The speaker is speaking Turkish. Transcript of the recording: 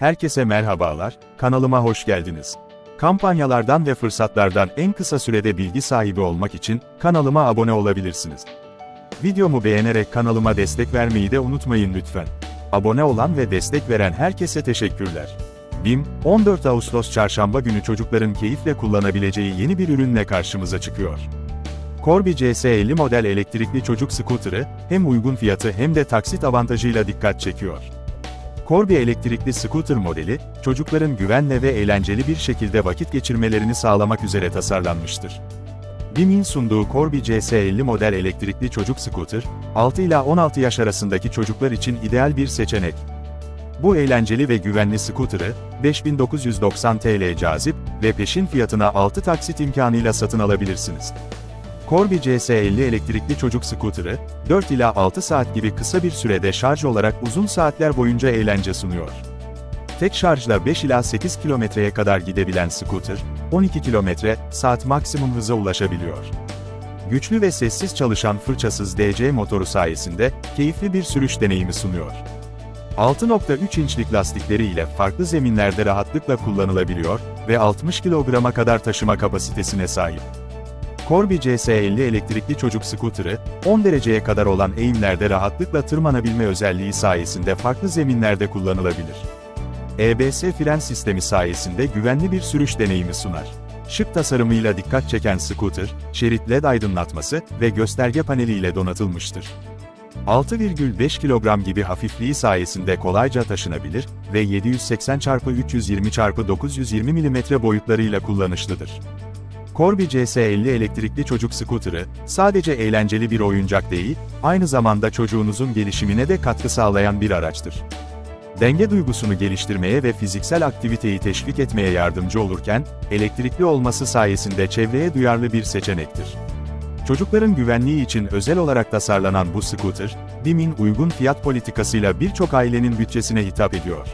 Herkese merhabalar, kanalıma hoş geldiniz. Kampanyalardan ve fırsatlardan en kısa sürede bilgi sahibi olmak için kanalıma abone olabilirsiniz. Videomu beğenerek kanalıma destek vermeyi de unutmayın lütfen. Abone olan ve destek veren herkese teşekkürler. BİM, 14 Ağustos çarşamba günü çocukların keyifle kullanabileceği yeni bir ürünle karşımıza çıkıyor. Corby CS50 model elektrikli çocuk scooter'ı, hem uygun fiyatı hem de taksit avantajıyla dikkat çekiyor. Corby elektrikli scooter modeli, çocukların güvenle ve eğlenceli bir şekilde vakit geçirmelerini sağlamak üzere tasarlanmıştır. BİM'in sunduğu Corby CS50 model elektrikli çocuk scooter, 6 ila 16 yaş arasındaki çocuklar için ideal bir seçenek. Bu eğlenceli ve güvenli scooter'ı, 5990 TL cazip ve peşin fiyatına 6 taksit imkanıyla satın alabilirsiniz. Corby CS50 elektrikli çocuk scooter'ı, 4 ila 6 saat gibi kısa bir sürede şarj olarak uzun saatler boyunca eğlence sunuyor. Tek şarjla 5 ila 8 kilometreye kadar gidebilen scooter, 12 kilometre saat maksimum hıza ulaşabiliyor. Güçlü ve sessiz çalışan fırçasız DC motoru sayesinde keyifli bir sürüş deneyimi sunuyor. 6.3 inçlik lastikleri ile farklı zeminlerde rahatlıkla kullanılabiliyor ve 60 kilograma kadar taşıma kapasitesine sahip. Corby CS50 elektrikli çocuk scooter'ı, 10 dereceye kadar olan eğimlerde rahatlıkla tırmanabilme özelliği sayesinde farklı zeminlerde kullanılabilir. EBS fren sistemi sayesinde güvenli bir sürüş deneyimi sunar. Şık tasarımıyla dikkat çeken scooter, şerit LED aydınlatması ve gösterge paneliyle donatılmıştır. 6,5 kilogram gibi hafifliği sayesinde kolayca taşınabilir ve 780 x 320 x 920 mm boyutlarıyla kullanışlıdır. Corby CS50 elektrikli çocuk scooter'ı, sadece eğlenceli bir oyuncak değil, aynı zamanda çocuğunuzun gelişimine de katkı sağlayan bir araçtır. Denge duygusunu geliştirmeye ve fiziksel aktiviteyi teşvik etmeye yardımcı olurken, elektrikli olması sayesinde çevreye duyarlı bir seçenektir. Çocukların güvenliği için özel olarak tasarlanan bu scooter, BİM'in uygun fiyat politikasıyla birçok ailenin bütçesine hitap ediyor.